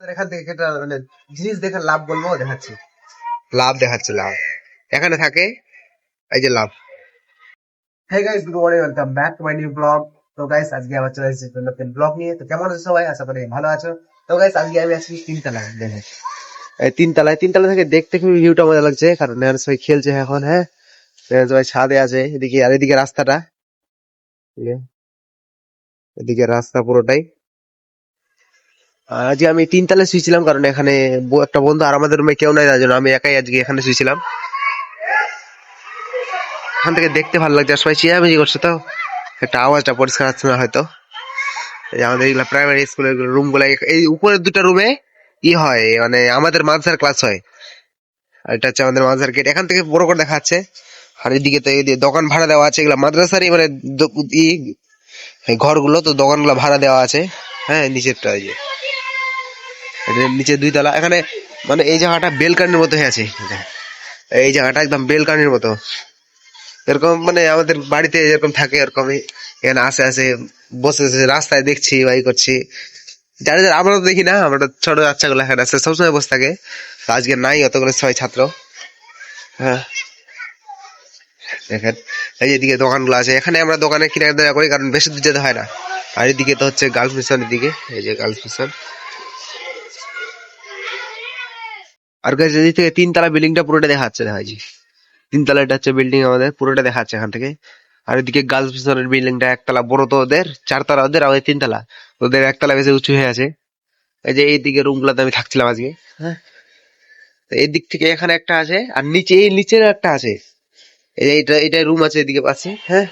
এখান থেকে কেটে মানে জিনিস দেখে লাভ বলব দেখাচ্ছি। লাভ দেখাচ্ছে লাভ। এখানে থাকে এই যে লাভ। হ্যাঁ guys good morning welcome back to my new blog তো গাইস আজকে আবার চলে এসেছি নতুন ব্লগ নিয়ে। তো কেমন আছো সবাই? আশা করি ভালো আছো। তো গাইস আজকে আমি আছি তিনতলা দেখে এই তিনতলায় তিনতলা থেকে দেখতে খুবই ভিউটা মজা লাগছে কারণ সবাই খেলছে এখন হ্যাঁ? সবাই ছাদে আছে এদিকে আর এদিকে রাস্তাটা। এদিকে রাস্তা পুরোটাই। আজকে আমি তিনতলায় শুয়েছিলাম কারণ এখানে একটা বন্ধু আর আমাদের রুমে কেউ নাই, তার জন্য আমি একাই আজকে এখানে শুয়েছিলাম এখান থেকে দেখতে ভালো লাগছে আর সবাই চেঁচামেচি করছে তো। একটা আওয়াজটা পরিষ্কার আসছে না হয়তো। আমাদের এগুলা প্রাইমারি স্কুলের রুমগুলা এই উপরের দুটো রুমে ই হয় মানে আমাদের মাদ্রাসার ক্লাস হয়। আর এটা হচ্ছে আমাদের মাদ্রাসার গেট এখান থেকে বড় করে দেখা যাচ্ছে আর এদিকে তো এই দোকান ভাড়া দেওয়া আছে, এগুলা মাদ্রাসারই মানে ই ঘরগুলো, তো দোকানগুলো ভাড়া দেওয়া আছে। হ্যাঁ নিচেরটা এই যে। এটা নিচে দুই তলা। এখানে মানে এই জায়গাটা বেলকানির মতো হয়ে আছে। এই জায়গাটা একদম বেলকানির মতো। এরকম মানে আমাদের বাড়িতে যেরকম থাকে, এরকমই। এখানে আসে আসে, বসে বসে রাস্তায় দেখছি বাই করছি। যারা যারা আমরা তো দেখি না, আমরা ছোট বাচ্চাগুলো এখানে আছে, সবসময় বসে থাকে। আজকে নাই অতগুলো ছয় ছাত্র। হ্যাঁ। দেখেন, এই এদিকে দোকানগুলো আছে। এখানে আমরা দোকানে কিনে দেওয়া করি, কারণ বেশি দূর যেতে হয় না। আর এদিকে তো হচ্ছে গার্লস মিশনের দিকে এই যে গার্লস মিশন আর গাছ এদিক থেকে তিনতলা বিল্ডিংটা পুরোটা দেখা যাচ্ছে দেখা যাচ্ছে। তিনতলা এটা হচ্ছে বিল্ডিং আমাদের, পুরোটা দেখা যাচ্ছে এখান থেকে। আর এদিকে গার্লস মিশনের বিল্ডিংটা একতলা, বড় তো ওদের, চারতলা ওদের, আর তিনতলা। ওদের একতলা বেশি উঁচু হয়ে আছে। এই যে এইদিকে রুম গুলাতে আমি থাকছিলাম আজকে হ্যাঁ? এই থেকে এখানে একটা আছে, আর নিচে, এই নিচের একটা আছে। এই যে এটা এটা রুম আছে এদিকে পাশে হ্যাঁ?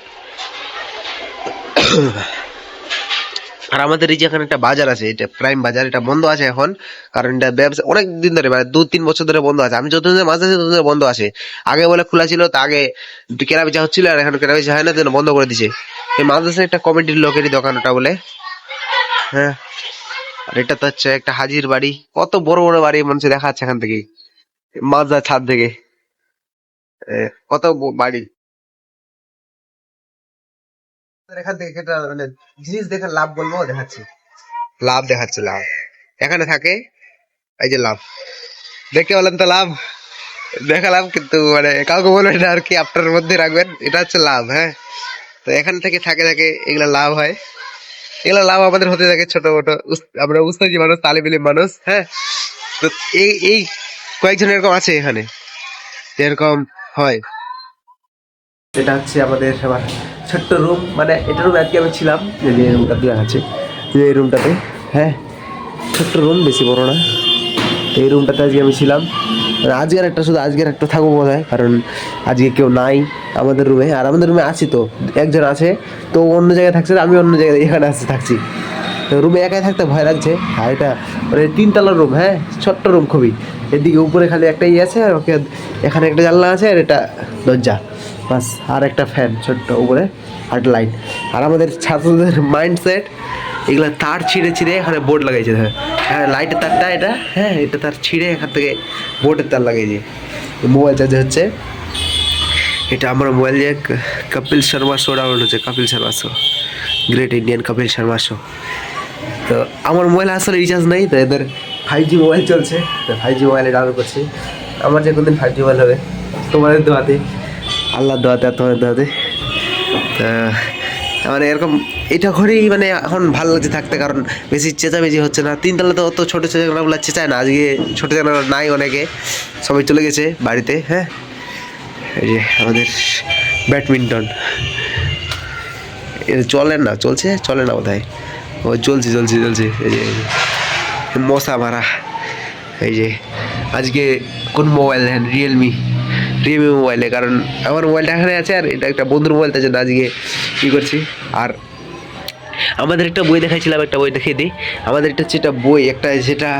আর আমাদের এই যে এখানে একটা বাজার আছে, এটা প্রাইম বাজার, এটা বন্ধ আছে এখন। কারণ এটা ব্যবসা অনেক দিন ধরে মানে দু তিন বছর ধরে বন্ধ আছে। আমি যতদিন মাঝে আছে ততদিন বন্ধ আছে। আগে বলে খোলা ছিল, তা আগে কেনা বেচা হচ্ছিল, আর এখন কেনা বেচা হয় না জন্য বন্ধ করে দিছে। এই মাদ্রাসার একটা কমিটির লোকেরই দোকান ওটা বলে। হ্যাঁ। আর এটা তো হচ্ছে একটা হাজির বাড়ি। কত বড় বড় বাড়ি মানুষ দেখা যাচ্ছে এখান থেকে। মাদ্রাসার ছাদ থেকে। কত বাড়ি। এখান থেকে মানে জিনিস দেখে লাভ বলব দেখাচ্ছি। লাভ দেখাচ্ছে লাভ। এখানে থাকে এই যে লাভ। দেখে বলেন তো লাভ? দেখালাম কিন্তু মানে কাউকে বলবেন না আর কি আপনার মধ্যে রাখবেন। এটা হচ্ছে লাভ হ্যাঁ? তো এখান থেকে থাকে থাকে এগুলা লাভ হয়। এগুলো লাভ আমাদের হতে থাকে ছোট মোটো আমরা উস্তাজি মানুষ তালিবিলি মানুষ হ্যাঁ? তো এই এই কয়েকজন এরকম আছে এখানে এরকম হয়। এটা হচ্ছে আমাদের সবার ছোট্ট রুম মানে এটা রুম আজকে আমি ছিলাম, এই যে রুমটা দেওয়া আছে। যে এই রুমটাতে হ্যাঁ ছোট্ট রুম বেশি বড় না। এই রুমটাতে আজকে আমি ছিলাম। আর আজকের একটা, শুধু আজকের একটা থাকব বোধ হয় কারণ আজকে কেউ নাই আমাদের রুমে আর আমাদের রুমে আছি তো, একজন আছে, তো অন্য জায়গায় থাকছে আমি অন্য জায়গায়, এখানে আসছি থাকছি। তো রুমে একাই থাকতে ভয় লাগছে। আর এটা মানে তিনতলার রুম হ্যাঁ ছোট্ট রুম খুবই। এদিকে উপরে খালি একটাই আছে, আর ওকে এখানে একটা জানলা আছে, আর এটা দরজা। বাস, আর একটা ফ্যান ছোট্ট উপরে, আর লাইট আর আমাদের ছাত্রদের মাইন্ডসেট এগুলো তার ছিঁড়ে ছিঁড়ে এখানে বোর্ড লাগাইছে হ্যাঁ হ্যাঁ লাইটের তারটা এটা হ্যাঁ এটা তার ছিঁড়ে এখান থেকে বোর্ডের তার লাগাইছে। মোবাইল চার্জ হচ্ছে, এটা আমার মোবাইল যে কপিল শর্মা শো ডাউনলোড হচ্ছে, Kapil Sharma show great Indian Kapil Sharma show তো আমার মোবাইল আসলে রিচার্জ নেই, তো এদের ফাইভ জি মোবাইল চলছে, তো ফাইভ জি মোবাইলে ডাউনলোড করছি। আমার যে কোনদিন ফাইভ জি মোবাইল হবে, তোমাদের দোয়াতে আল্লাহর দোয়াতে আর তোমাদের দোয়াতে। মানে এরকম এটা ঘরেই মানে এখন ভালো লাগছে থাকতে, কারণ বেশি চেঁচামেচি হচ্ছে না। তিনতলা তো অত ছোটো চেঁচাগুলো চেঁচায় না। আজকে ছোটো চেঁচানো নাই অনেকে, সবাই চলে গেছে বাড়িতে হ্যাঁ? এই যে আমাদের ব্যাডমিন্টন। চলে না, চলছে? চলে না বোধ ও চলছে চলছে চলছে এই যে এই যে। মশা মারা। এই যে, আজকে কোন মোবাইল নেন রিয়েলমি রিয়েলমি মোবাইলে কারণ আমার মোবাইলটা এখানে আছে আর এটা একটা বন্ধুর মোবাইল তার জন্য আজকে কী করছি। আর আমাদের একটা বই দেখাইছিলাম, একটা বই দেখিয়ে দিই। আমাদের হচ্ছে একটা বই, একটা যেটা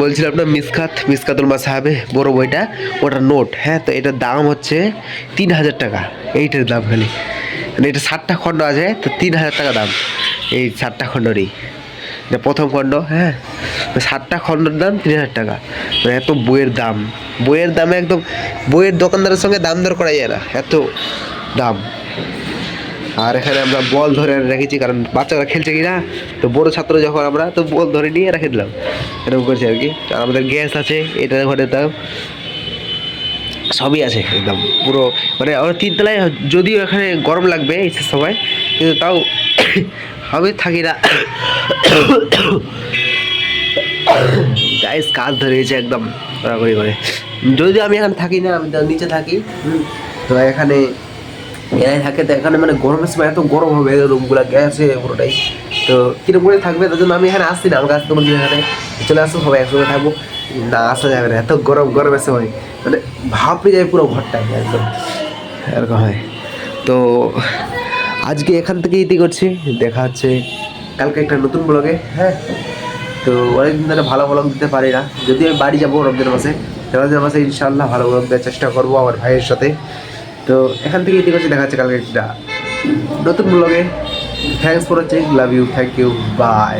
বলছিলাম না মিসকাত মিসকাতুল মা সাহেবে, বড় বইটা, ওটা নোট। হ্যাঁ তো এটার দাম হচ্ছে তিন হাজার টাকা। এইটার দাম খালি। মানে এটা ষাটটা খণ্ড আছে, তো তিন হাজার টাকা দাম। এই ষাটটা খণ্ডরই। প্রথম খণ্ড হ্যাঁ? সাতটা খণ্ডর দাম তিন হাজার টাকা। মানে এত বইয়ের দাম। বইয়ের দামে একদম, বইয়ের দোকানদারের সঙ্গে দাম দর করা যায় না। এত দাম। আর এখানে আমরা বল ধরে রেখেছি, কারণ বাচ্চারা খেলছে কি না? তো বড় ছাত্র যখন আমরা, তো বল ধরে নিয়ে রেখে দিলাম। এরকম করছি আর কি। আর আমাদের গ্যাস আছে, এটা ঘরে তাও সবই আছে একদম, পুরো। মানে আমরা তিনতলায়, যদিও এখানে গরম লাগবে এই সময়, কিন্তু তাও থাকি না। গাইস কাজ ধরেছে একদম। কড়াকড়ি করে। যদি আমি এখানে থাকি না আমি নিচে থাকি। তো এখানে এরাই থাকে তো এখানে মানে গরমের সময় এত গরম হবে রুমগুলো গ্যাসে পুরোটাই। তো কীরকম করে থাকবে তার জন্য আমি এখানে আসছি না আমার কাছে তোমার এখানে চলে আসো সবাই একসঙ্গে থাকব। না আসা যাবে না এত গরম গরমের সময়। মানে ভাপে যায় পুরো ঘরটাই একদম। এরকম হয়। তো আজকে এখান থেকে ইতি করছি। দেখা হচ্ছে কালকে একটা নতুন ব্লগে হ্যাঁ? তো অনেকদিন ধরে ভালো ব্লগ দিতে পারি না। যদি আমি বাড়ি যাব রমজান মাসে। রমজান মাসে ইনশাল্লাহ ভালো ব্লগ দেওয়ার চেষ্টা করব আমার ভাইয়ের সাথে। তো এখান থেকে ইতি করছি, দেখা হচ্ছে কালকে একটা নতুন ব্লগে thanks for watching love you thank you bye